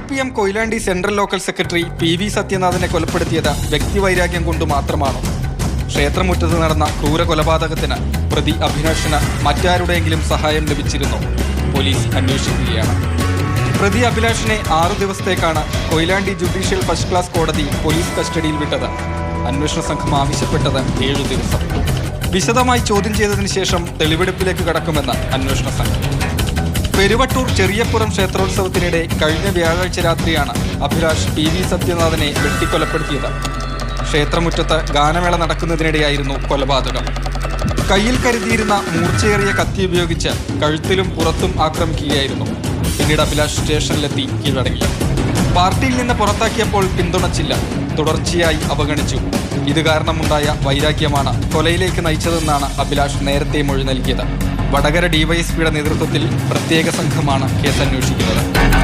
Koyilandy central local secretary P V സത്യനാഥനെ കൊലപ്പെടുത്തിയത് വ്യക്തിവൈരാഗ്യം കൊണ്ട് മാത്രമാണോ. ക്ഷേത്രമുറ്റത്ത് നടന്ന ക്രൂര കൊലപാതകത്തിന് പ്രതി അഭിലാഷിന് മറ്റാരുടെയെങ്കിലും സഹായം ലഭിച്ചിരുന്നോ. പോലീസ് അന്വേഷിക്കുകയാണ്. പ്രതി അഭിലാഷിനെ ആറു ദിവസത്തേക്കാണ് കൊയിലാണ്ടി ജുഡീഷ്യൽ ഫസ്റ്റ് ക്ലാസ് കോടതി പോലീസ് കസ്റ്റഡിയിൽ വിട്ടത്. അന്വേഷണ സംഘം ആവശ്യപ്പെട്ടത് ഏഴു ദിവസം. വിശദമായി ചോദ്യം ചെയ്തതിനു ശേഷം തെളിവെടുപ്പിലേക്ക് കടക്കുമെന്ന് അന്വേഷണ സംഘം. പെരുവട്ടൂർ ചെറിയപ്പുറം ക്ഷേത്രോത്സവത്തിനിടെ കഴിഞ്ഞ വ്യാഴാഴ്ച രാത്രിയാണ് അഭിലാഷ് പി വി സത്യനാഥനെ വെട്ടിക്കൊലപ്പെടുത്തിയത്. ക്ഷേത്രമുറ്റത്ത് ഗാനമേള നടക്കുന്നതിനിടെയായിരുന്നു കൊലപാതകം. കയ്യിൽ കരുതിയിരുന്ന മൂർച്ചയേറിയ കത്തി ഉപയോഗിച്ച് കഴുത്തിലും പുറത്തും ആക്രമിക്കുകയായിരുന്നു. പിന്നീട് അഭിലാഷ് സ്റ്റേഷനിലെത്തി കീഴടങ്ങി. പാർട്ടിയിൽ നിന്ന് പുറത്താക്കിയപ്പോൾ പിന്തുണച്ചില്ല. തുടർച്ചയായി അവഗണിച്ചു. ഇത് കാരണമുണ്ടായ വൈരാഗ്യമാണ് കൊലയിലേക്ക് നയിച്ചതെന്നാണ് അഭിലാഷ് നേരത്തെ മൊഴി നൽകിയത്. വടകര ഡിവൈഎസ്പിയുടെ നേതൃത്വത്തിൽ പ്രത്യേക സംഘമാണ് കേസ് അന്വേഷിക്കുന്നത്.